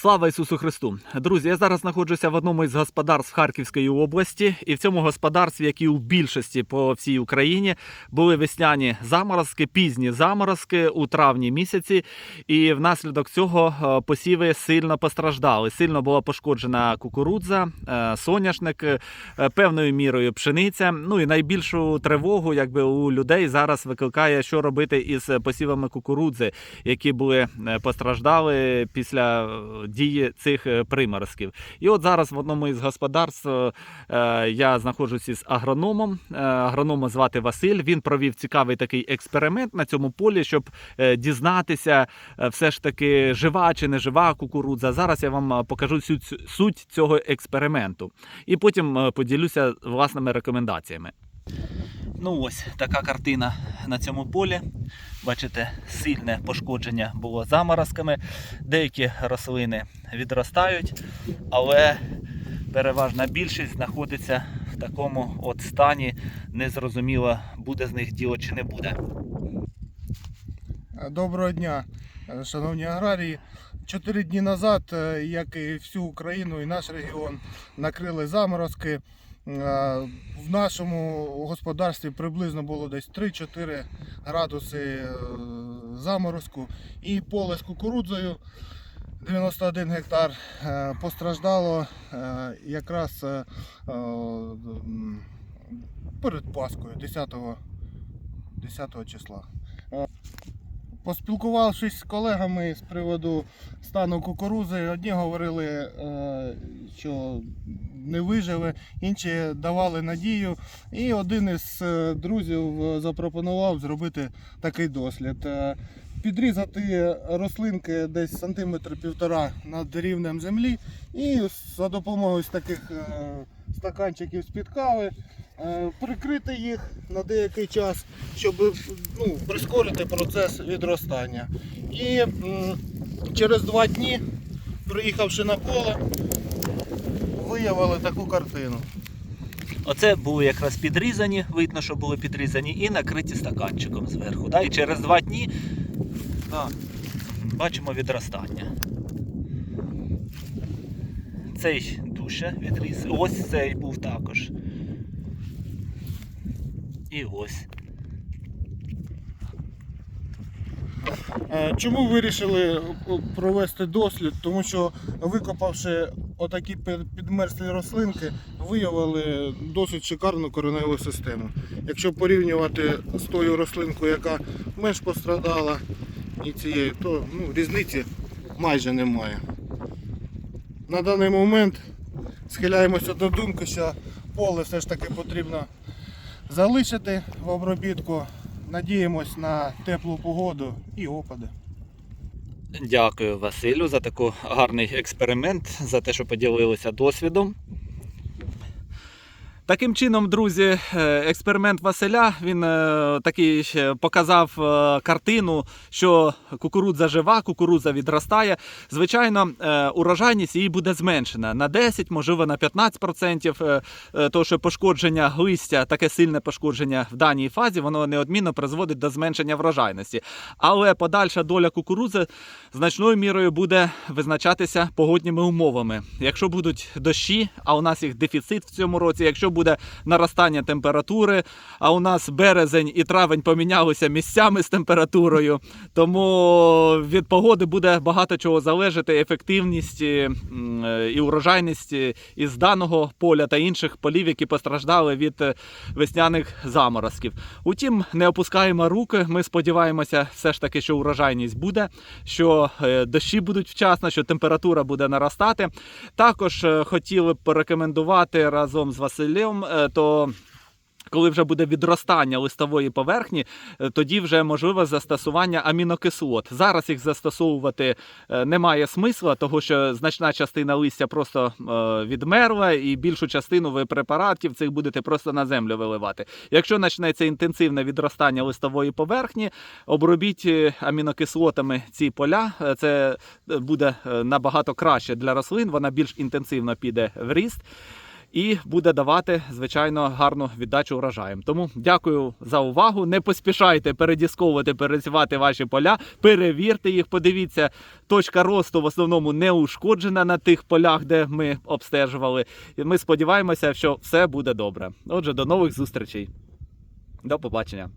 Слава Ісусу Христу! Друзі, я зараз знаходжуся в одному із господарств Харківської області, і в цьому господарстві, як і у більшості по всій Україні, були весняні заморозки, пізні заморозки у травні місяці. І внаслідок цього е, посіви сильно постраждали. Сильно була пошкоджена кукурудза, е, соняшник, е, певною мірою пшениця. Ну і найбільшу тривогу, якби у людей зараз викликає, що робити із посівами кукурудзи, які були постраждали після дії цих е, приморозків. І от зараз в одному із господарств е, я знаходжусь із агрономом. Е, Агронома звати Василь. Він провів цікавий такий експеримент на цьому полі, щоб дізнатися, все ж таки жива чи не жива кукурудза. Зараз я вам покажу суть, цього експерименту. І потім поділюся власними рекомендаціями. Ну ось така картина на цьому полі. Бачите, сильне пошкодження було заморозками. Деякі рослини відростають, але переважна більшість знаходиться в такому от стані. Незрозуміло, буде з них діло чи не буде. Доброго дня, шановні аграрії. Чотири дні назад, е, як і всю Україну і наш регіон, накрили заморозки. Е, В нашому господарстві приблизно було десь 3-4 градуси е, заморозку. І поле з кукурудзою 91 гектар е, постраждало якраз перед Паскою 10, 10 числа. Поспілкувавшись з колегами з приводу стану кукурузи, одні говорили, е, що не виживе, інші давали надію. І один із е, друзів е, запропонував зробити такий дослід. Підрізати рослинки десь сантиметр півтора над рівнем землі і за допомогою таких е, стаканчиків з-під кави е, прикрити їх на деякий час, щоб ну, прискорити процес відростання. І через два дні, приїхавши на поле, виявили таку картину. Оце були якраз підрізані, видно, що були підрізані, і накриті стаканчиком зверху. Да? І через два дні да, бачимо відростання. Цей душе відріз. Ось цей був також. І ось. Е, Чому вирішили провести дослід? Тому що викопавши отакі підмерзлі рослинки, виявили досить шикарну кореневу систему. Якщо порівнювати з тою рослинкою, яка менш пострадала, і цією, то ну, різниці майже немає. На даний момент схиляємося до думки, що поле все ж таки потрібно залишити в обробітку. Надіємось на теплу погоду і опади. Дякую Василю за такий гарний експеримент, за те, що поділилися досвідом. Таким чином, друзі, е, експеримент Василя він е, такий показав е, картину, що кукурудза жива, кукурудза відростає. Звичайно, урожайність її буде зменшена на 10, можливо, на 15%. е, е, Тому що пошкодження листя, таке сильне пошкодження в даній фазі, воно неодмінно призводить до зменшення врожайності. Але подальша доля кукурудзи значною мірою буде визначатися погодніми умовами. Якщо будуть дощі, а у нас їх дефіцит в цьому році, якщо буде наростання температури, а у нас березень і травень помінялися місцями з температурою, тому від погоди буде багато чого залежати. Ефективність е, і урожайність е, із даного поля та інших полів, які постраждали від е, весняних заморозків. Утім, не опускаємо руки. Ми сподіваємося, все ж таки, що урожайність буде, що дощі будуть вчасно, що температура буде наростати. Також хотіли б порекомендувати разом з Василем, е, то. Коли вже буде відростання листової поверхні, е, тоді вже можливе застосування амінокислот. Зараз їх застосовувати е, немає смисла, тому що значна частина листя просто відмерла, і більшу частину ви препаратів цих будете просто на землю виливати. Якщо почнеться інтенсивне відростання листової поверхні, обробіть амінокислотами ці поля. Це буде набагато краще для рослин, вона більш інтенсивно піде в ріст. І буде давати звичайно гарну віддачу урожаєм. Тому дякую за увагу. Не поспішайте передісковувати, пересівати ваші поля, перевірте їх. Подивіться, точка росту в основному не ушкоджена на тих полях, де ми обстежували. І ми сподіваємося, що все буде добре. Отже, до нових зустрічей. До побачення.